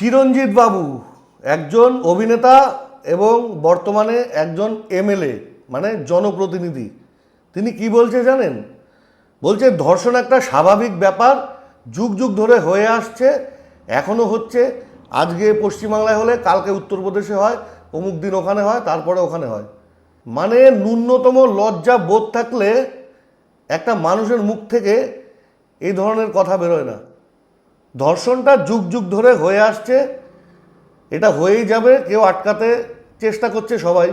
চিরঞ্জিত বাবু, একজন অভিনেতা এবং বর্তমানে একজন এমএলএ মানে জনপ্রতিনিধি। তিনি কি বলছে জানেন? বলছে, ধর্ষণ একটা স্বাভাবিক ব্যাপার, যুগ যুগ ধরে হয়ে আসছে। এখনও হচ্ছে, আজকে পশ্চিমবাংলায় হলে, কালকে উত্তরপ্রদেশে হয়, অমুক দিন ওখানে হয়, তারপরে ওখানে হয়। মানে ন্যূনতম লজ্জা বোধ থাকলে একটা মানুষের মুখ থেকে এই ধরনের কথা বেরোয় না। ধর্ষণটা যুগ যুগ ধরে হয়ে আসছে। এটা হয়েই যাবে, কেউ আটকাতে চেষ্টা করছে সবাই।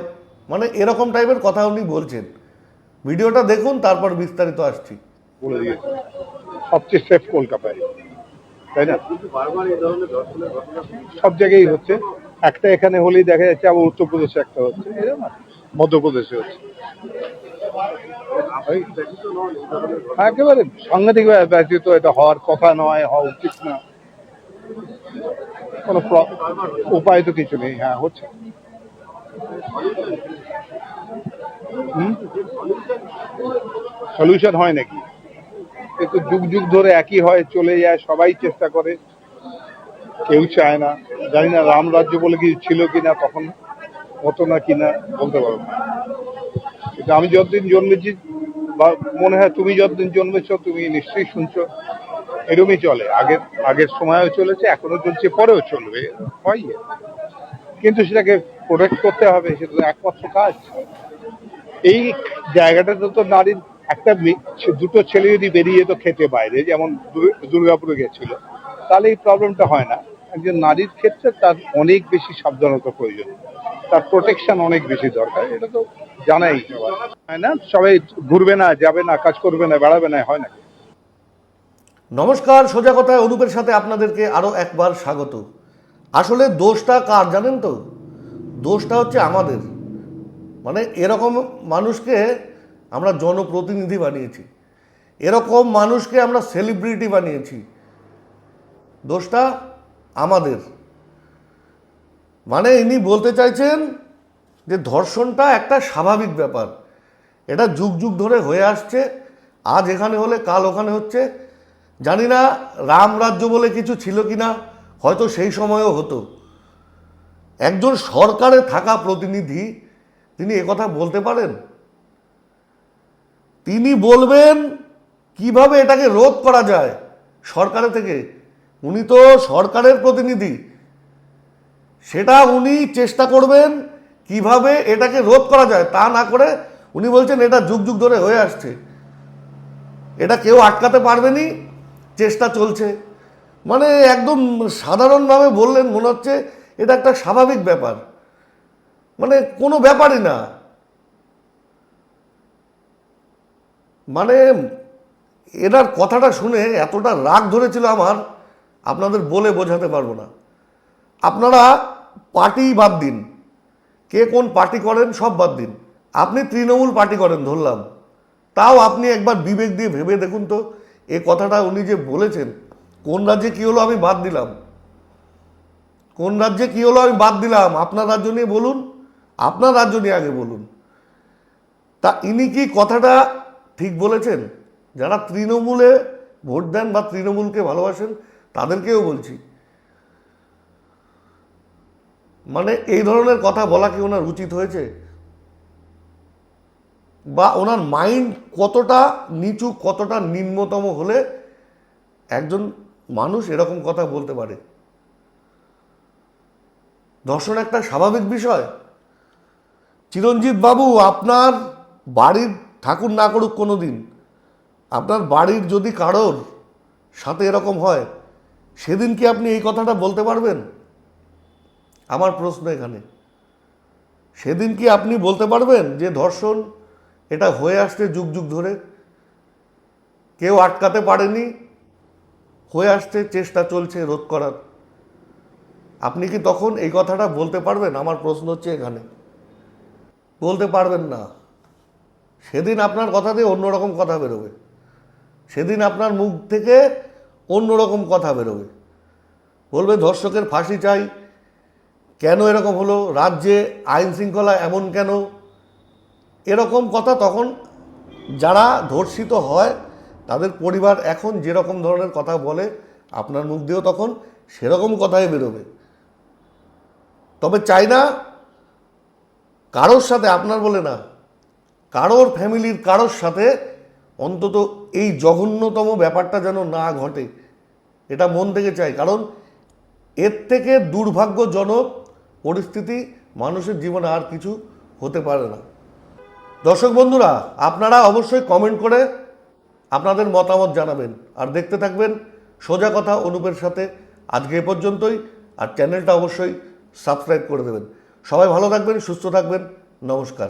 মানে এরকম টাইপের কথা উনি বলছেন। ভিডিওটা দেখুন, তারপর বিস্তারিত আসছি। বলে সবচেয়ে সেফ কলকাতায়। তাই না? সব জায়গায় হচ্ছে। একটা এখানে হলেই দেখা যাচ্ছে, আবার উত্তরপ্রদেশে একটা হচ্ছে। মধ্যপ্রদেশে হচ্ছে। একেবারে সাংঘাতিক ব্যতীত এটা হওয়ার কথা নয়, হওয়া উচিত না। কোনো উপায় তো কিছু নেই হ্যাঁ হচ্ছে। সলিউশন হয় নাকি? কিন্তু যুগ যুগ ধরে একই হয়, চলে যায়, সবাই চেষ্টা করে। কেউ চায় না। জানি না রাম রাজ্য বলে কিছু ছিল কিনা, তখন হতো না কিনা, বলতে পারব না। আমি যতদিন জন্মেছি, বা মনে হয় তুমি যতদিন জন্মেছ, তুমি নিশ্চয়ই শুনছো। এরমই চলে। আগের আগের সময়ও চলেছে এখনও চলছে, পরেও চলবে, হয় কিন্তু সেটাকে প্রোটেক্ট করতে হবে, সেটা একমাত্র কাজ। এই জায়গাটাতে তো নারীর একটা দুটো ছেলে যদি বেরিয়ে যেত খেতে বাইরে, যেমন দুর্গাপুরে গেছিল, তাহলে এই প্রবলেমটা হয় না। একজন নারীর ক্ষেত্রে তার অনেক বেশি সাবধানতা প্রয়োজন। তার প্রোটেকশন অনেক বেশি দরকার। এটা তো জানাই সবাই হয় না? সবাই ঘুরবে না, যাবে না, কাজ করবে না, বেড়াবে না, হয় না। নমস্কার, সোজা কথায় অনুপের সাথে আপনাদেরকে আরও একবার স্বাগত। আসলে দোষটা কার জানেন তো? দোষটা হচ্ছে আমাদের। মানে এরকম মানুষকে আমরা জনপ্রতিনিধি বানিয়েছি। এরকম মানুষকে আমরা সেলিব্রিটি বানিয়েছি। দোষটা আমাদের। মানে ইনি বলতে চাইছেন যে ধর্ষণটা একটা স্বাভাবিক ব্যাপার। এটা যুগ যুগ ধরে হয়ে আসছে। আজ এখানে হলে, কাল ওখানে হচ্ছে। জানি না রাম রাজ্য বলে কিছু ছিল কি না, হয়তো সেই সময়ও হতো। একজন সরকারে থাকা প্রতিনিধি, তিনি একথা বলতে পারেন? তিনি বলবেন, কীভাবে এটাকে রোধ করা যায় সরকারের থেকে? উনি তো সরকারের প্রতিনিধি। সেটা উনি চেষ্টা করবেন কীভাবে এটাকে রোধ করা যায়, তা না করে উনি বলছেন এটা যুগ যুগ ধরে হয়ে আসছে। এটা কেউ আটকাতে পারবেনি, চেষ্টা চলছে। মানে একদম সাধারণভাবে বললেন মনে হচ্ছে এটা একটা স্বাভাবিক ব্যাপার। মানে কোনো ব্যাপারই না। মানে এনার কথাটা শুনে এতটা রাগ ধরেছিল আমার আপনাদের বলে বোঝাতে পারব না। আপনারা পার্টি বাদ দিন। কে কোন পার্টি করেন সব বাদ দিন। আপনি তৃণমূল পার্টি করেন, ধরলাম। তাও আপনি একবার বিবেক দিয়ে ভেবে দেখুন তো, এ কথাটা উনি যে বলেছেন, কোন রাজ্যে কী হলো আমি বাদ দিলাম। কোন রাজ্যে কী হলো আমি বাদ দিলাম, আপনার রাজ্য নিয়ে বলুন, আপনার রাজ্য নিয়ে আগে বলুন। তা ইনি কি কথাটা ঠিক বলেছেন? যারা তৃণমূলে ভোট দেন বা তৃণমূলকে ভালোবাসেন তাদেরকেও বলছি। মানে এই ধরনের কথা বলা কি ওনার উচিত হয়েছে? বা ওনার মাইন্ড কতটা নিচু, কতটা নিম্নতম হলে একজন মানুষ এরকম কথা বলতে পারে? দর্শন একটা স্বাভাবিক বিষয়। চিরঞ্জিত বাবু, আপনার বাড়ির ঠাকুর না করুক কোনো দিন আপনার বাড়ির যদি কারোর সাথে এরকম হয় সেদিন কি আপনি এই কথাটা বলতে পারবেন? আমার প্রশ্ন এখানে। সেদিন কি আপনি বলতে পারবেন যে, ধর্ষণ এটা হয়ে আসছে যুগ যুগ ধরে? কেউ আটকাতে পারেনি? হয়ে আসছে, চেষ্টা চলছে রোধ করার। আপনি কি তখন এই কথাটা বলতে পারবেন? আমার প্রশ্ন হচ্ছে এখানে। বলতে পারবেন না। সেদিন আপনার কথা দিয়ে অন্যরকম কথা বেরোবে। সেদিন আপনার মুখ থেকে অন্যরকম কথা বেরোবে। বলবে ধর্ষকের ফাঁসি চাই। কেন এরকম হলো? রাজ্যে আইন শৃঙ্খলা এমন কেন? এরকম কথা তখন যারা ধর্ষিত হয়, তাদের পরিবার এখন যেরকম ধরনের কথা বলে, আপনার মুখ দিয়েও তখন সেরকম কথাই বেরোবে। তবে চাই না, কারোর সাথে আপনার বলে না, কারোর ফ্যামিলির কারোর সাথে অন্তত এই জঘন্যতম ব্যাপারটা যেন না ঘটে, এটা মন থেকে চাই। কারণ এর থেকে দুর্ভাগ্যজনক পরিস্থিতি মানুষের জীবনে আর কিছু হতে পারে না। দর্শক বন্ধুরা, আপনারা অবশ্যই কমেন্ট করে আপনাদের মতামত জানাবেন আর দেখতে থাকবেন সোজা কথা অনুপের সাথে আজকে এ পর্যন্তই। আর চ্যানেলটা অবশ্যই সাবস্ক্রাইব করে দেবেন। সবাই ভালো থাকবেন, সুস্থ থাকবেন। নমস্কার।